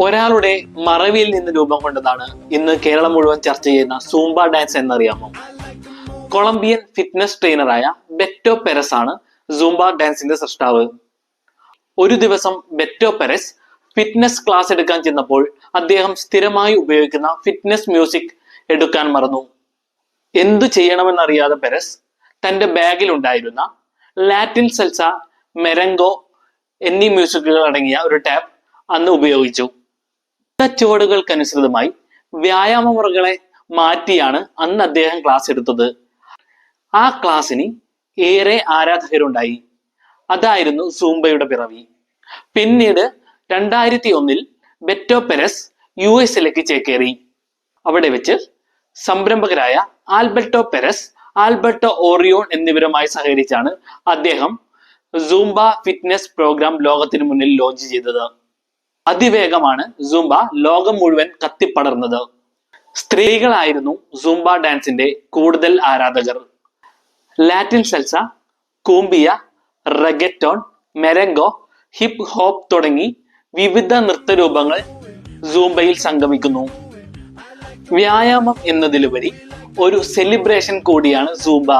ഒരാളുടെ മറവിയിൽ നിന്ന് രൂപം കൊണ്ടതാണ് ഇന്ന് കേരളം മുഴുവൻ ചർച്ച ചെയ്യുന്ന സൂംബ ഡാൻസ് എന്നറിയാമോ? കൊളംബിയൻ ഫിറ്റ്നസ് ട്രെയിനറായ ബെറ്റോ പെരസ് ആണ് സൂംബ ഡാൻസിന്റെ സൃഷ്ടാവ്. ഒരു ദിവസം ബെറ്റോ പെരസ് ഫിറ്റ്നസ് ക്ലാസ് എടുക്കാൻ ചെന്നപ്പോൾ അദ്ദേഹം സ്ഥിരമായി ഉപയോഗിക്കുന്ന ഫിറ്റ്നസ് മ്യൂസിക് എടുക്കാൻ മറന്നു. എന്തു ചെയ്യണമെന്നറിയാതെ പെരസ് തന്റെ ബാഗിൽ ഉണ്ടായിരുന്ന ലാറ്റിൻ സെൽസ മെരങ്കോ എന്നീ മ്യൂസിക്കുകൾ അടങ്ങിയ ഒരു ടാപ്പ് അന്ന് ഉപയോഗിച്ചു. ചുവടുകൾക്കനുസൃതമായി വ്യായാമ മുറകളെ മാറ്റിയാണ് അന്ന് അദ്ദേഹം ക്ലാസ് എടുത്തത്. ആ ക്ലാസ്സിന് ഏറെ ആരാധകരുണ്ടായി. അതായിരുന്നു സൂംബയുടെ പിറവി. പിന്നീട് രണ്ടായിരത്തി ഒന്നിൽ ബെറ്റോ പെരസ് യു എസിലേക്ക് ചേക്കേറി. അവിടെ വെച്ച് സംരംഭകരായ ആൽബർട്ടോ പെരസ് ആൽബർട്ടോ ഓറിയോൺ എന്നിവരുമായി സഹകരിച്ചാണ് അദ്ദേഹം സൂംബ ഫിറ്റ്നസ് പ്രോഗ്രാം ലോകത്തിന് മുന്നിൽ ലോഞ്ച് ചെയ്തത്. അതിവേഗമാണ് സൂംബ ലോകം മുഴുവൻ കത്തിപ്പടർന്നത്. സ്ത്രീകളായിരുന്നു സൂംബ ഡാൻസിന്റെ കൂടുതൽ ആരാധകർ. Latin salsa cumbia reggaeton merengue hip hop തുടങ്ങി വിവിധ നൃത്തരൂപങ്ങൾ സൂംബയിൽ സംഗമിക്കുന്നു. വ്യായാമം എന്നതിലുപരി ഒരു സെലിബ്രേഷൻ കൂടിയാണ് സൂംബ.